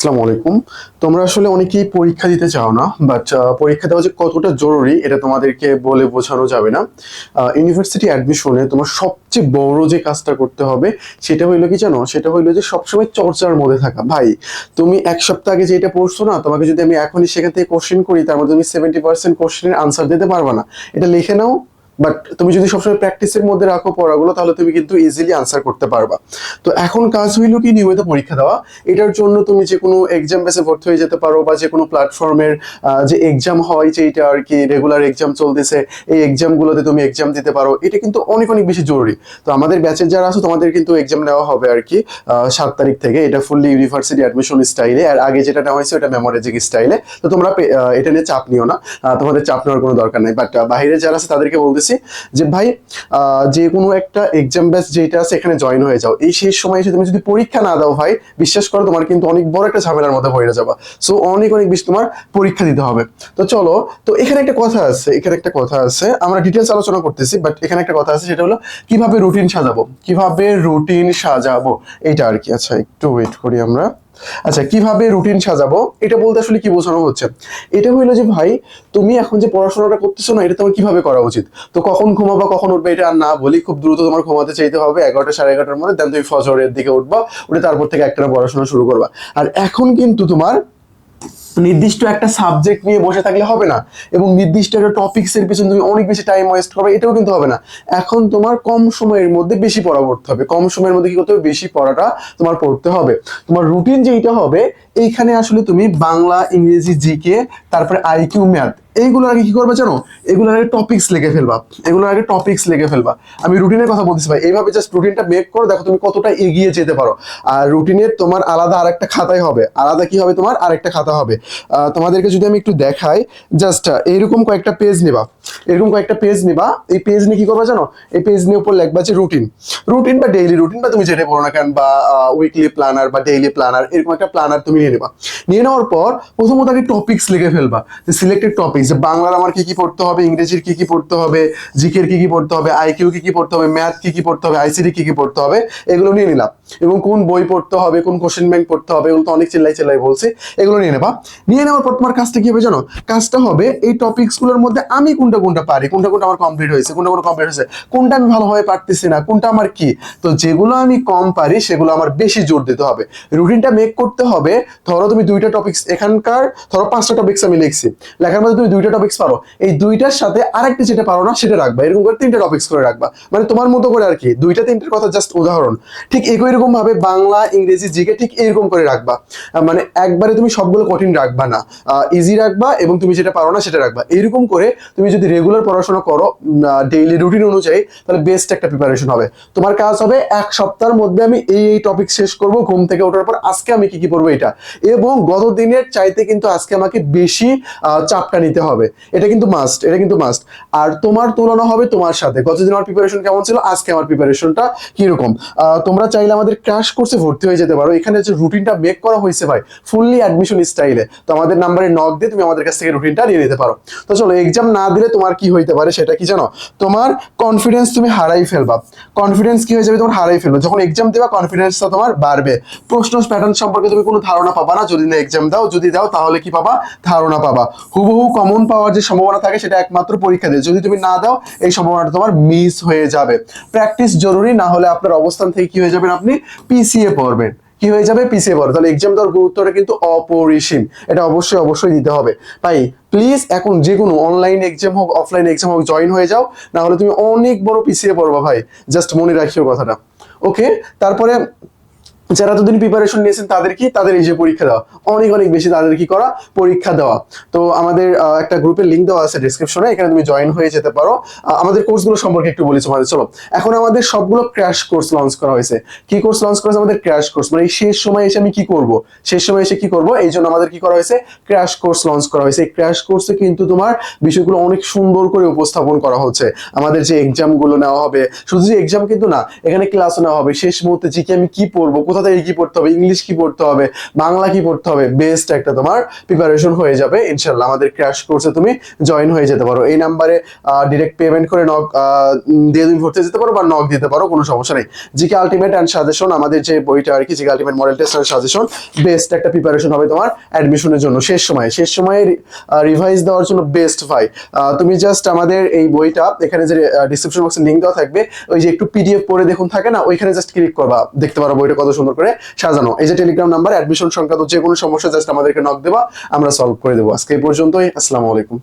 আসসালামু আলাইকুম। তোমরা আসলে অনেকেই পরীক্ষা দিতে চাও না বাট পরীক্ষা দেওয়া যে কতটা জরুরি এটা তোমাদেরকে বলে বোঝানো যাবে না। ইউনিভার্সিটি অ্যাডমিশনে তোমার সবচেয়ে বড় যে কাজটা করতে হবে সেটা হইল কি জানো? সেটা হইল যে সবসময় চর্চার মধ্যে থাকা। ভাই, তুমি এক সপ্তাহ আগে যেটা পড়ছো না, তোমাকে যদি আমি এখনই সেখান থেকে কোশ্চেন করি, তার মধ্যে তুমি সেভেন্টি পার্সেন্ট কোশ্চেনের আনসার দিতে পারবা না। এটা লিখে নাও বাট তুমি যদি সবসময় প্র্যাকটিসের মধ্যে রাখো পড়াগুলো, তাহলে তুমি কিন্তু ইজিলি আনসার করতে পারবা। তো এখন কাজ হইল কি নিয়মিত পরীক্ষা দেওয়া? এটার জন্য তুমি যে কোনো এক্সাম বেসে ভর্তি হয়ে যেতে পারো, বা যে কোনো প্ল্যাটফর্মের যে এক্সাম হয় যেটা আর কি রেগুলার এক্সাম চলতেছে, এই এক্সামগুলোতে তুমি এক্সাম দিতে পারো। এটা কিন্তু অনেক অনেক বেশি জরুরি। তো আমাদের ব্যাচের যারা আছে, তোমাদের কিন্তু এক্সাম নেওয়া হবে আর কি সাত তারিখ থেকে। এটা ফুললি ইউনিভার্সিটি অ্যাডমিশন স্টাইলে আর আগে যেটা নেওয়া হয়েছে, ওটা মেমোরেজিক স্টাইলে তো তোমরা এটা নিয়ে চাপ নিও না। তোমাদের চাপ নেওয়ার কোনো দরকার নাই। বাট বাইরে যারা আছে, তাদেরকে বলতেছি যে ভাই যে কোনো একটা এক্সাম ব্যাচ যেটা আছে, এখানে জয়েন হয়ে যাও। এই শেষ সময় এসে তুমি যদি পরীক্ষা না দাও ভাই, বিশ্বাস করো তোমার কিন্তু অনেক বড় একটা ঝামেলার মধ্যে পড়ে যাবা। সো অনেক অনেক বেশি তোমার পরীক্ষা দিতে হবে। তো চলো, তো এখানে একটা কথা আছে, এখানে একটা কথা আছে। আমরা ডিটেলস আলোচনা করতেছি বাট এখানে একটা কথা আছে, সেটা হলো কীভাবে রুটিন সাজাবো? কীভাবে রুটিন সাজাবো? এইটা আর কি। আচ্ছা একটু ওয়েট করি আমরা। আচ্ছা কীভাবে রুটিন সাজাবো? এটা বলতে আসলে কি বোঝানো হচ্ছে? এটা হইল যে ভাই, তুমি এখন যে পড়াশোনাটা করতেছো না, এটা তোমার কীভাবে করা উচিত? তো কখন ঘুমাবা, কখন উঠবে, এটা আর না বলি, খুব দ্রুত তোমার ঘুমাতে চাইতে হবে, এগারোটা, সাড়ে এগারোটার মধ্যে দেন তুমি ফজরের দিকে উঠবা, উঠে তারপর থেকে একটা পড়াশোনা শুরু করবা। আর এখন কিন্তু তোমার নির্দিষ্ট একটা সাবজেক্ট নিয়ে বসে থাকলে হবে না। এবং নির্দিষ্ট একটা টপিক্স এর পিছনে তুমি অনেক বেশি টাইম ওয়েস্ট করবে, এটাও কিন্তু হবে না। এখন তোমার কম সময়ের মধ্যে বেশি পড়া পড়তে হবে। কম সময়ের মধ্যে কি করতে হবে? বেশি পড়াটা তোমার পড়তে হবে। তোমার রুটিন যেইটা হবে, এইখানে আসলে তুমি বাংলা, ইংরেজি জিকে তারপরে আইকিউ ম্যাথ এইগুলো আগে কি করবে জানো? এগুলোর আগে টপিক্স লিখে ফেলবা। এগুলোর আগে টপিক্স লিখে ফেলবা। আমি রুটিনের কথা বলতেছি ভাই। এইভাবে জাস্ট রুটিনটা মেক করো, দেখো তুমি কতটা এগিয়ে যেতে পারো। আর রুটিনের তোমার আলাদা আরেকটা খাতাই হবে। আলাদা কি হবে তোমার? আরেকটা খাতা হবে। তোমাদেরকে যদি আমি একটু দেখাই জাস্ট এইরকম কয়েকটা পেজ নিবা। এরকম কয়েকটা পেজ নিবা। এই পেজ নিয়ে কি করবা জানো? এই পেজ নিয়ে উপর লিখবা যে রুটিন রুটিন বা ডেইলি রুটিন বা তুমি যেটা বলো না কেন, বা উইকলি প্ল্যানার বা ডেইলি প্ল্যানার এরকম একটা প্ল্যানার তুমি নিয়ে নেবা। নিয়ে নেওয়ার পর প্রথমত আগে টপিক্স লিখে ফেলবা। যে সিলেক্টেড টপিক্স যে বাংলার আমার কি কি পড়তে হবে, ইংরেজির কি কি পড়তে হবে, জিকের কি কি পড়তে হবে, আইকিউ কি কি পড়তে হবে, ম্যাথ কি কি পড়তে হবে, আইসিডি কি কি পড়তে হবে, এগুলো নিয়ে নিলাম। এবং কোন বই পড়তে হবে, কোন কোশ্চেন ব্যাংক পড়তে হবে, এগুলো তো অনেক চিল্লাই চিল্লাই বলছে, এগুলো নিয়ে নেবা। নিয়ে নেওয়ার পর তোমার কাজটা কি হবে জানো? কাজটা হবে এই টপিকসগুলোর মধ্যে আমি কোনটা কোনটা পারি, কোনটা কোনটা আমার কমপ্লিট হয়েছে, কোনটা কোনটা কমপ্লিট হয়েছে, কোনটা আমি ভালোভাবে পারতেছি না, কোনটা আমার কি? তো যেগুলো আমি কম পারি, সেগুলো আমার বেশি জোর দিতে হবে। রুটিনটা মেক করতে হবে, ধরো তুমি দুইটা টপিকস এখানকার, ধরো পাঁচটা টপিকস আমি লিখছি। লেখার মধ্যে তুমি দুইটা টপিকস পারো। এই দুইটার সাথে আরেকটা যেটা পারো না, সেটা রাখবা। এরকম করে তিনটা টপিকস করে রাখবা। মানে তোমার মতো করে আর কি, দুইটা তিনটার কথা জাস্ট উদাহরণ। ঠিক একই রকম ভাবে বাংলা, ইংরেজি জিকে ঠিক এরকম করে রাখবা। মানে একবারে তুমি সবগুলো কঠিন রাখবা না। ইজি রাখবা এবং তুমি যেটা পারো না সেটা রাখবা। এরকম করে তুমি যদি রেগুলার পড়াশোনা করো ডেইলি রুটিন অনুযায়ী, তাহলে বেস্ট একটা প্রিপারেশন হবে। তোমার কাজ হবে এক সপ্তাহের মধ্যে আমি এই এই টপিক শেষ করব, ঘুম থেকে ওঠার পর আজকে আমি কি কি পড়ব এটা। এবং গত দিনের চাইতে কিন্তু আজকে আমাকে বেশি চাপটা নিতে হবে। এটা কিন্তু মাস্ট এটা কিন্তু মাস্ট আর তোমার তুলনা হবে তোমার সাথে। গতদিন আমার প্রিপারেশন কেমন ছিল? আজকে আমার প্রিপারেশনটা কীরকম? তোমরা চাইলে আমাদের ক্র্যাশ কোর্সে ভর্তি হয়ে যেতে পারো। এখানে যে রুটিনটা মেক করা হয়েছে ভাই ফুললি অ্যাডমিশন স্টাইলে তো আমাদের নাম্বারে নক দিয়ে তুমি আমাদের কাছ থেকে রুটিনটা নিয়ে নিতে পারো। তো চলো এক্সাম না দিলে তোমার কি হইতে পারে সেটা কি জানো? তোমার কনফিডেন্স তুমি হারাই ফেলবা। কনফিডেন্স কি হয়ে যাবে? তোমার হারাই ফেলবে। যখন এক্সাম দেবা কনফিডেন্সটা তোমার বাড়বে। প্রশ্ন প্যাটার্ন সম্পর্কে তুমি কোনো ধারণা পাবা না। যদি না এক্সাম দাও, যদি দাও, তাহলে কি পাবা? ধারণা পাবা। হুবহু কমন পাওয়ার যে সম্ভাবনা থাকে, সেটা একমাত্র পরীক্ষা দিয়ে। যদি তুমি না দাও, এই সম্ভাবনাটা তোমার মিস হয়ে যাবে। প্র্যাকটিস জরুরি, না হলে আপনার অবস্থান থেকে কি হয়ে যাবেন আপনি? পিছিয়ে পড়বেন। কি হয়ে যাবে? পিছিয়ে পড়ে তাহলে এক্সাম দেওয়ার গুরুত্বটা কিন্তু অপরিসীম। এটা অবশ্যই অবশ্যই দিতে হবে। তাই প্লিজ এখন যে কোনো অনলাইন এক্সাম হোক অফলাইন এক্সাম হোক জয়েন হয়ে যাও। না হলে তুমি অনেক বড় পিছিয়ে পড়বা ভাই। জাস্ট মনে রাখিও কথাটা। ওকে তারপরে যারা এতদিন প্রিপারেশন নিয়েছেন তাদের কি? তাদের এই যে পরীক্ষা দেওয়া। অনেক অনেক বেশি তাদের কি করা? পরীক্ষা দেওয়া। তো আমাদের একটা গ্রুপের লিঙ্ক দেওয়া আছে ডিসক্রিপশনে এখানে তুমি জয়েন হয়ে যেতে পারো। আমাদের কোর্সগুলো সম্পর্কে একটু বলি তোমাদের। চলো। এখন আমাদের সবগুলো ক্র্যাশ কোর্স লঞ্চ করা হয়েছে। কি কোর্স লঞ্চ করা হয়েছে? আমাদের ক্র্যাশ কোর্স মানে এই শেষ সময় এসে আমি কি করব? শেষ সময় এসে কি করব? এই জন্য আমাদের কি করা হয়েছে? ক্র্যাশ কোর্স লঞ্চ করা হয়েছে। এই ক্র্যাশ কোর্সে কিন্তু তোমার বিষয়গুলো অনেক সুন্দর করে উপস্থাপন করা হচ্ছে। আমাদের যে এক্সামগুলো নেওয়া হবে, শুধু যে এক্সাম কিন্তু না, এখানে ক্লাসও নেওয়া হবে। শেষ মুহূর্তে যে কি আমি কি পড়ব, কোথা কোথা থেকে কি পড়তে হবে ইংলিশ কি পড়তে হবে, বাংলা কি পড়তে হবে বেস্ট একটা তোমার প্রিপারেশন হয়ে যাবে। ইনশাল্লাহ আমাদের ক্র্যাশ কোর্সে তুমি জয়েন হয়ে যেতে পারো। এই নাম্বারে ডিরেক্ট পেমেন্ট করে নক দিয়ে তুমি ভর্তি যেতে পারো বা নক দিতে পারো, কোনো সমস্যা নেই। জিকে আলটিমেট অ্যান্ড সাজেশন আমাদের যে বইটা আর কি GK ultimate model test and suggestion best একটা প্রিপারেশন হবে তোমার অ্যাডমিশনের জন্য। শেষ সময়ে শেষ সময়ে রিভাইজ দেওয়ার জন্য বেস্ট ভাই তুমি জাস্ট আমাদের এই বইটা, এখানে যে ডিসক্রিপশন বক্সে লিঙ্ক দেওয়া থাকবে, ওই যে একটু পিডিএফ পড়ে দেখুন থাকে না, ওইখানে জাস্ট ক্লিক করবা। দেখতে পারো বইটা কত সুন্দর করে সাজানো। এই যে টেলিগ্রাম নাম্বার অ্যাডমিশন সংক্রান্ত যে কোনো সমস্যা জাস্ট আমাদেরকে নক দেবা, আমরা সলভ করে দেবো। আজকে এই পর্যন্তই, আসসালামু আলাইকুম।